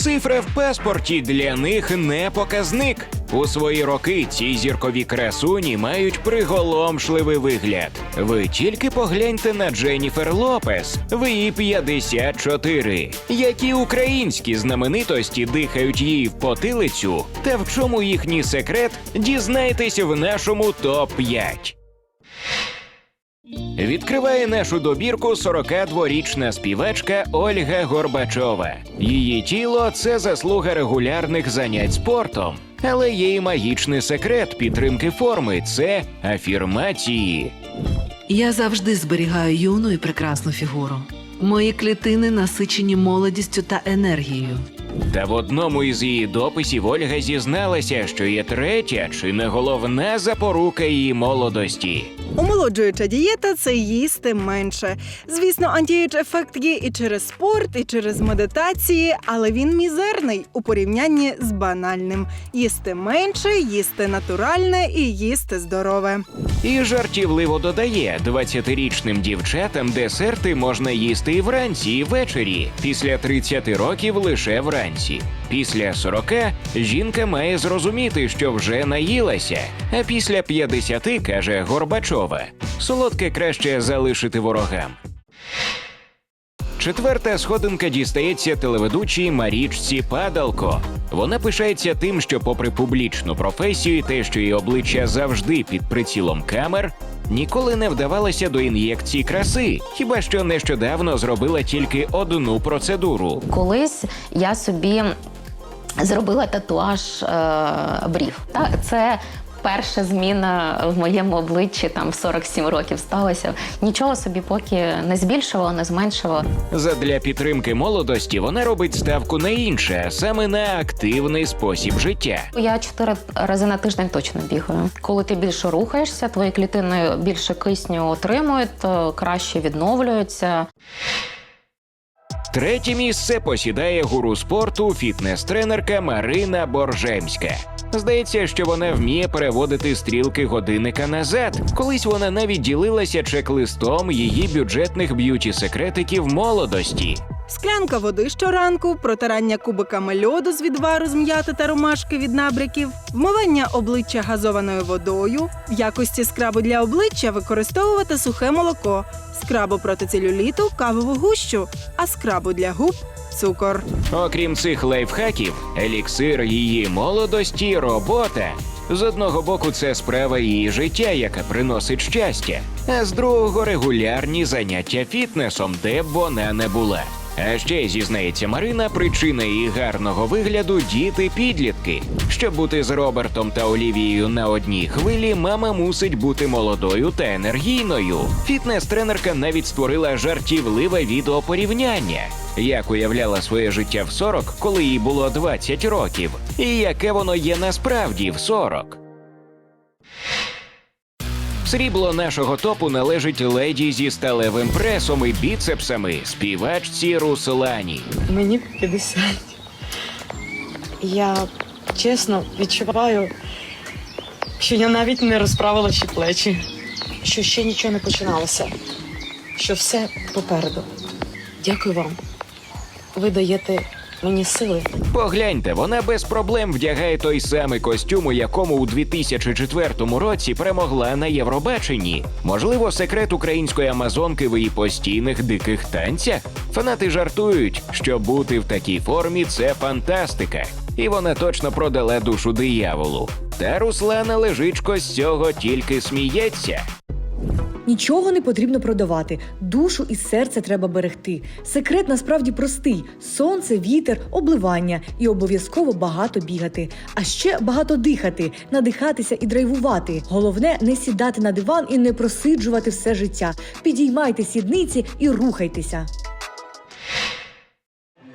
Цифра в паспорті для них не показник. У свої роки ці зіркові красуні мають приголомшливий вигляд. Ви тільки погляньте на Дженніфер Лопес, в її 54. Які українські знаменитості дихають їй в потилицю, та в чому їхній секрет, дізнайтесь в нашому топ-5. Відкриває нашу добірку 42-річна співачка Ольга Горбачова. Її тіло це заслуга регулярних занять спортом, але є й магічний секрет підтримки форми це афірмації. Я завжди зберігаю юну і прекрасну фігуру. Мої клітини насичені молодістю та енергією. Та в одному із її дописів Ольга зізналася, що є третя чи не головна запорука її молодості. Омолоджуюча дієта це їсти менше. Звісно, антієдж ефект є і через спорт, і через медитації, але він мізерний у порівнянні з банальним: їсти менше, їсти натуральне і їсти здорове. І жартівливо додає, 20-річним дівчатам десерти можна їсти і вранці, і ввечері. Після 30 років лише вранці. Після 40 жінка має зрозуміти, що вже наїлася. А після 50, каже Горбачова, солодке краще залишити ворогам. Четверта сходинка дістається телеведучій Марічці Падалко. Вона пишається тим, що, попри публічну професію, і те, що її обличчя завжди під прицілом камер, ніколи не вдавалася до ін'єкцій краси, хіба що нещодавно зробила тільки одну процедуру. Колись я собі зробила татуаж е, брів. Та це перша зміна в моєму обличчі там в 47 років сталася. Нічого собі поки не збільшувала, не зменшувала. Задля підтримки молодості вона робить ставку на інше, а саме на активний спосіб життя. Я чотири рази на тиждень точно бігаю. Коли ти більше рухаєшся, твої клітини більше кисню отримують, то краще відновлюються. Третє місце посідає гуру спорту фітнес-тренерка Марина Боржемська. Здається, що вона вміє переводити стрілки годинника назад. Колись вона навіть ділилася чек-листом її бюджетних б'юті-секретиків молодості. Склянка води щоранку, протирання кубиками льоду з відвару з м'яти та ромашки від набряків, вмивання обличчя газованою водою, в якості скрабу для обличчя використовувати сухе молоко, скрабу проти целюліту, кавову гущу, а скрабу для губ цукор. Окрім цих лайфхаків, еліксир її молодості робота. З одного боку, це справа її життя, яка приносить щастя, а з другого регулярні заняття фітнесом, де б вона не була. А ще зізнається Марина, причина її гарного вигляду діти підлітки. Щоб бути з Робертом та Олівією на одній хвилі, мама мусить бути молодою та енергійною. Фітнес-тренерка навіть створила жартівливе відео порівняння, як уявляла своє життя в 40, коли їй було 20 років, і яке воно є насправді в 40. Срібло нашого топу належить леді зі сталевим пресом і біцепсами, співачці Руслані. Мені 50. Я чесно відчуваю, що я навіть не розправила ще плечі, що ще нічого не починалося, що все попереду. Дякую вам. Ви даєте мені сили. Погляньте, вона без проблем вдягає той самий костюм, у якому у 2004 році перемогла на Євробаченні. Можливо, секрет української амазонки в її постійних диких танцях. Фанати жартують, що бути в такій формі це фантастика, і вона точно продала душу дияволу. Та Руслана Лежичко з цього тільки сміється. Нічого не потрібно продавати. Душу і серце треба берегти. Секрет насправді простий: сонце, вітер, обливання і обов'язково багато бігати. А ще багато дихати, надихатися і драйвувати. Головне не сідати на диван і не просиджувати все життя. Підіймайте сідниці і рухайтеся.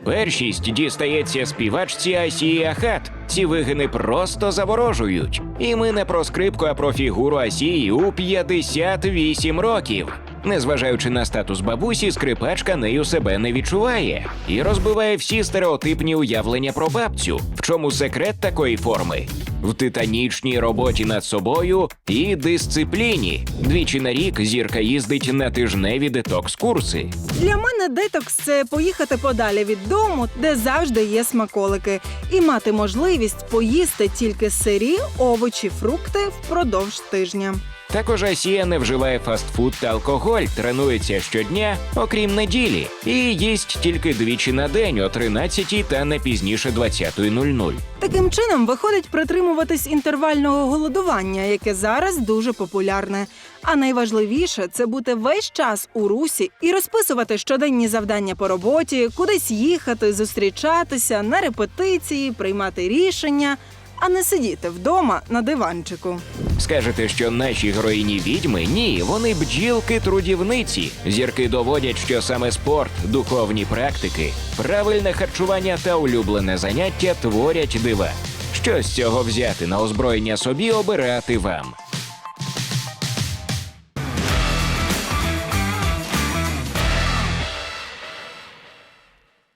Першість дістається співачці Асії Ахат. Ці вигини просто заворожують. І ми не про скрипку, а про фігуру Асії у 58 років. Незважаючи на статус бабусі, скрипачка нею себе не відчуває і розбиває всі стереотипні уявлення про бабцю. В чому секрет такої форми? В титанічній роботі над собою і дисципліні. Двічі на рік зірка їздить на тижневі детокс-курси. Для мене детокс це поїхати подалі від дому, де завжди є смаколики, і мати можливість поїсти тільки сирі, овочі, фрукти впродовж тижня. Також Асія не вживає фастфуд та алкоголь, тренується щодня, окрім неділі, і їсть тільки двічі на день о 13 та не пізніше 20.00. Таким чином виходить притримуватись інтервального голодування, яке зараз дуже популярне. А найважливіше це бути весь час у русі і розписувати щоденні завдання по роботі, кудись їхати, зустрічатися, на репетиції, приймати рішення, а не сидіти вдома на диванчику. Скажете, що наші героїні відьми? Ні, вони бджілки-трудівниці. Зірки доводять, що саме спорт, духовні практики, правильне харчування та улюблене заняття творять дива. Що з цього взяти на озброєння собі обирати вам.